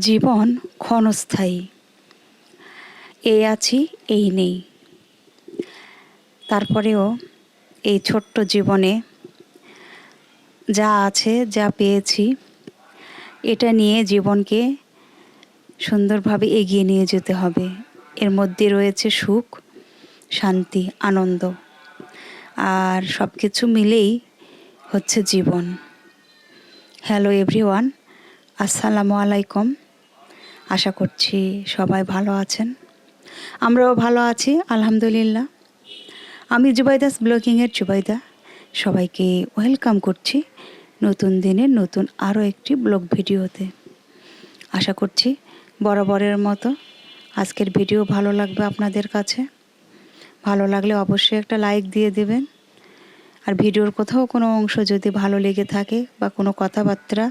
জীবন ক্ষণস্থায়ী। এই আছি, এই নেই। তারপরেও এই ছোট্ট জীবনে যা আছে, যা পেয়েছি, এটা নিয়ে জীবনকে সুন্দরভাবে এগিয়ে নিয়ে যেতে হবে। এর মধ্যে রয়েছে সুখ, শান্তি, আনন্দ। আর সব কিছু মিলেই হচ্ছে জীবন। হ্যালো এভরিওয়ান আসসালামু আলাইকুম। আশা করছি সবাই ভালো আছেন। আমরাও ভালো আছি, আলহামদুলিল্লাহ। আমি জুবাইদাস ব্লগিংয়ের জুবাইদা। সবাইকে ওয়েলকাম করছি নতুন দিনের নতুন আরও একটি ব্লগ ভিডিওতে। আশা করছি বরাবরের মতো আজকের ভিডিও ভালো লাগবে আপনাদের কাছে। ভালো লাগলে অবশ্যই একটা লাইক দিয়ে দেবেন। আর ভিডিওর কোথাও কোনো অংশ যদি ভালো লেগে থাকে বা কোনো কথাবার্তা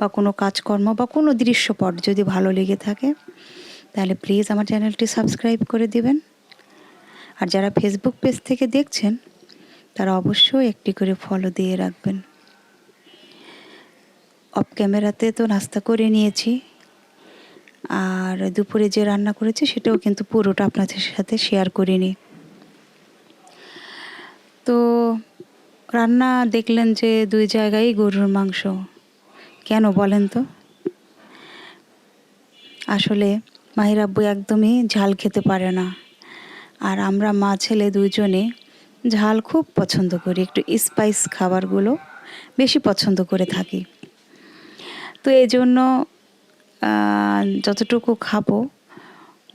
বা কোনো কাজকর্ম বা কোনো দৃশ্যপট যদি ভালো লেগে থাকে, তাহলে প্লিজ আমার চ্যানেলটি সাবস্ক্রাইব করে দিবেন। আর যারা ফেসবুক পেজ থেকে দেখছেন, তারা অবশ্যই একটি করে ফলো দিয়ে রাখবেন। অফ ক্যামেরাতে তো নাস্তা করে নিয়েছি। আর দুপুরে যে রান্না করেছি, সেটাও কিন্তু পুরোটা আপনাদের সাথে শেয়ার করিনি। তো রান্না দেখলেন যে দুই জায়গায় গরুর মাংস। কেন বলেন তো? আসলে মাহির আব্বু একদমই ঝাল খেতে পারে না। আর আমরা মা ছেলে দুজনে ঝাল খুব পছন্দ করি, একটু স্পাইস খাবারগুলো বেশি পছন্দ করে থাকি। তো এই জন্য যতটুকু খাব,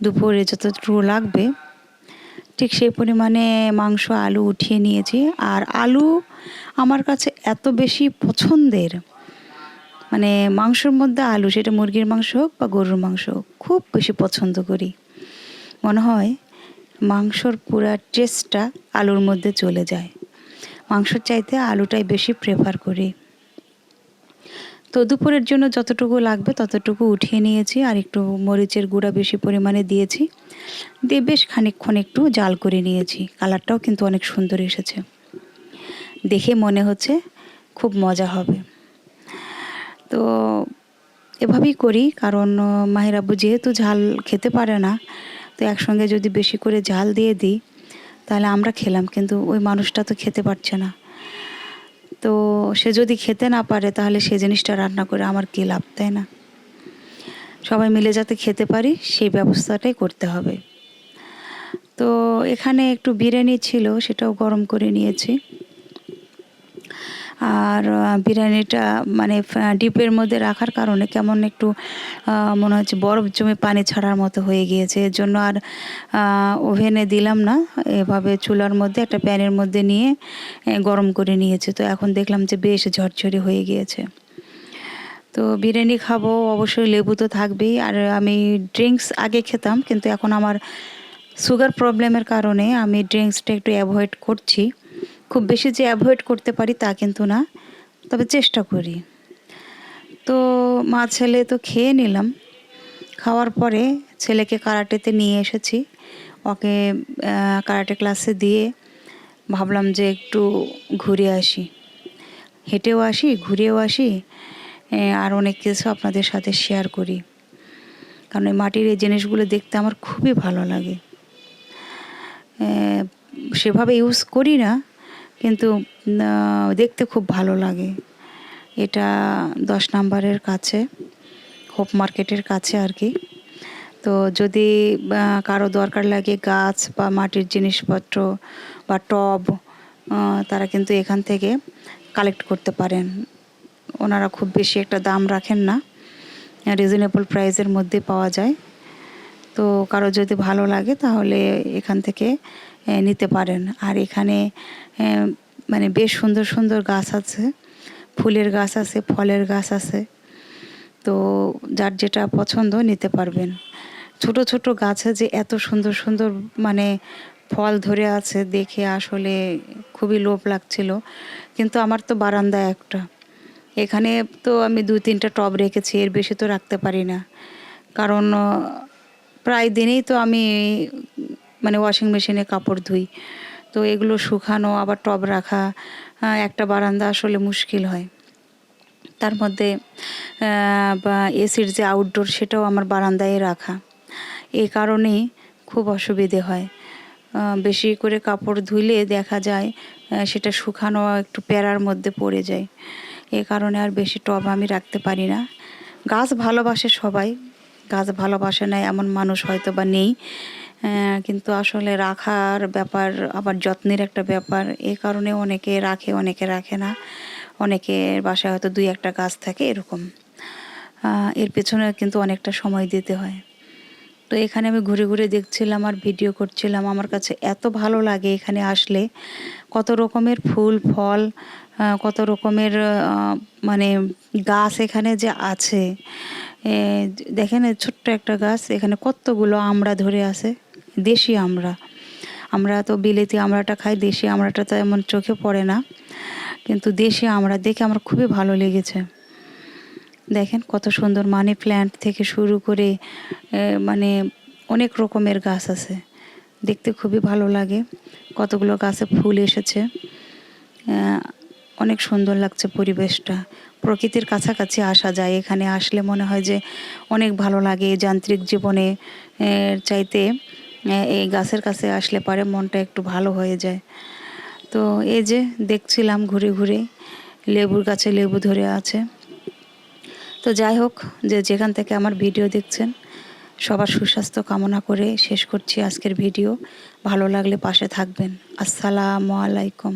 দুপুরে যতটুকু লাগবে ঠিক সেই পরিমাণে মাংস, আলু উঠিয়ে নিয়েছি। আর আলু আমার কাছে এত বেশি পছন্দের মানে মাংসর মধ্যে আলু, সেটা মুরগির মাংস হোক বা গরুর মাংস হোক, খুব বেশি পছন্দ করি। মনে হয় মাংসর পুরা টেস্টটা আলুর মধ্যে চলে যায়। মাংসর চাইতে আলুটাই বেশি প্রেফার করি। তো দুপুরের জন্য যতটুকু লাগবে ততটুকু উঠিয়ে নিয়েছি আর একটু মরিচের গুঁড়া বেশি পরিমাণে দিয়েছি। দিয়ে বেশ খানিকক্ষণ একটু জাল করে নিয়েছি। কালারটাও কিন্তু অনেক সুন্দর এসেছে। দেখে মনে হচ্ছে খুব মজা হবে। তো এভাবেই করি কারণ মাহিরাব্বু যেহেতু ঝাল খেতে পারে না, তো একসঙ্গে যদি বেশি করে ঝাল দিয়ে দিই, তাহলে আমরা খেলাম। কিন্তু ওই মানুষটা তো খেতে পারছে না। তো সে যদি খেতে না পারে, তাহলে সে জিনিসটা রান্না করে আমার কী লাভ, তাই না? সবাই মিলে যাতে খেতে পারি, সেই ব্যবস্থাটাই করতে হবে। তো এখানে একটু বিরিয়ানি ছিল, সেটাও গরম করে নিয়েছি। আর বিরিয়ানিটা মানে ডিপের মধ্যে রাখার কারণে কেমন একটু মনে হচ্ছে বরফ জমে পানি ছাড়ার মতো হয়ে গিয়েছে। এর জন্য আর ওভেনে দিলাম না। এভাবে চুলার মধ্যে একটা প্যানের মধ্যে নিয়ে গরম করে নিয়েছে। তো এখন দেখলাম যে বেশ ঝরঝরে হয়ে গিয়েছে। তো বিরিয়ানি খাব, অবশ্যই লেবু তো থাকবেই। আর আমি ড্রিঙ্কস আগে খেতাম, কিন্তু এখন আমার সুগার প্রবলেমের কারণে আমি ড্রিঙ্কসটা একটু অ্যাভয়েড করছি। খুব বেশি যে অ্যাভয়েড করতে পারি তা কিন্তু না, তবে চেষ্টা করি। তো মা ছেলে তো খেয়ে নিলাম। খাওয়ার পরে ছেলেকে কারাটেতে নিয়ে এসেছি। ওকে কারাটে ক্লাসে দিয়ে ভাবলাম যে একটু ঘুরে আসি। হেঁটেও আসি, ঘুরেও আসি আর অনেক কিছু আপনাদের সাথে শেয়ার করি। কারণ এই মাটির এই জিনিসগুলো দেখতে আমার খুবই ভালো লাগে। সেভাবে ইউজ করি না কিন্তু দেখতে খুব ভালো লাগে। এটা দশ নাম্বারের কাছে, হোপ মার্কেটের কাছে আর কি। তো যদি কারও দরকার লাগে গাছ বা মাটির জিনিসপত্র বা টব তারা কিন্তু এখান থেকে কালেক্ট করতে পারেন। ওনারা খুব বেশি একটা দাম রাখেন না। রিজনেবল প্রাইসের মধ্যে পাওয়া যায়। তো কারও যদি ভালো লাগে তাহলে এখান থেকে নিতে পারেন। আর এখানে মানে বেশ সুন্দর সুন্দর গাছ আছে। ফুলের গাছ আছে, ফলের গাছ আছে। তো যার যেটা পছন্দ নিতে পারবেন। ছোট ছোট গাছে যে এত সুন্দর সুন্দর মানে ফল ধরে আছে দেখে আসলে খুবই লোভ লাগছিল। কিন্তু আমার তো বারান্দা একটা। এখানে তো আমি দু তিনটা টব রেখেছি, এর বেশি তো রাখতে পারি না। কারণ, প্রায় দিনেই তো আমি মানে ওয়াশিং মেশিনে কাপড় ধুই। তো এগুলো শুকানো, আবার টব রাখা একটা বারান্দা আসলে মুশকিল হয়। তার মধ্যে এসির যে আউটডোর সেটাও আমার বারান্দায় রাখা। এই কারণেই খুব অসুবিধে হয়। বেশি করে কাপড় ধুলে দেখা যায় সেটা শুকানো একটু প্যারার মধ্যে পড়ে যায়। এই কারণে আর বেশি টব আমি রাখতে পারি না। গাছ ভালোবাসে সবাই। গাছ ভালোবাসে না এমন মানুষ হয়তো বা নেই। কিন্তু আসলে রাখার ব্যাপার আবার যত্নের একটা ব্যাপার। এ কারণে অনেকে রাখে অনেকে রাখে না। অনেকের বাসায় হয়তো দুই একটা গাছ থাকে এরকম। এর পেছনে কিন্তু অনেকটা সময় দিতে হয়। তো এখানে আমি ঘুরে ঘুরে দেখছিলাম আর ভিডিও করছিলাম। আমার কাছে এত ভালো লাগে এখানে আসলে। কত রকমের ফুল, ফল কত রকমের মানে গাছ এখানে যে আছে। দেখেন ছোট্ট একটা গাছ, এখানে কতগুলো আমড়া ধরে আছে। দেশি আমড়া আমরা তো বিলেতি আমড়াটা খাই, দেশি আমড়াটা তো এমন চোখে পড়ে না। কিন্তু দেশি আমড়া দেখে আমার খুবই ভালো লেগেছে। দেখেন কত সুন্দর মানি প্ল্যান্ট থেকে শুরু করে মানে অনেক রকমের গাছ আছে। দেখতে খুবই ভালো লাগে। কতগুলো গাছে ফুল এসেছে। অনেক সুন্দর লাগছে পরিবেশটা। প্রকৃতির কাছাকাছি আসা যায়। এখানে আসলে মনে হয় যে অনেক ভালো লাগে যান্ত্রিক জীবনে। চাইতে এই গাছের কাছে আসলে পরে মনটা একটু ভালো হয়ে যায়। তো এই যে দেখছিলাম ঘুরে ঘুরে, লেবুর গাছে লেবু ধরে আছে। তো যাই হোক, যে যেখান থেকে আমার ভিডিও দেখছেন, সবার সুস্বাস্থ্য কামনা করে শেষ করছি আজকের ভিডিও। ভালো লাগলে পাশে থাকবেন। আসসালামু আলাইকুম।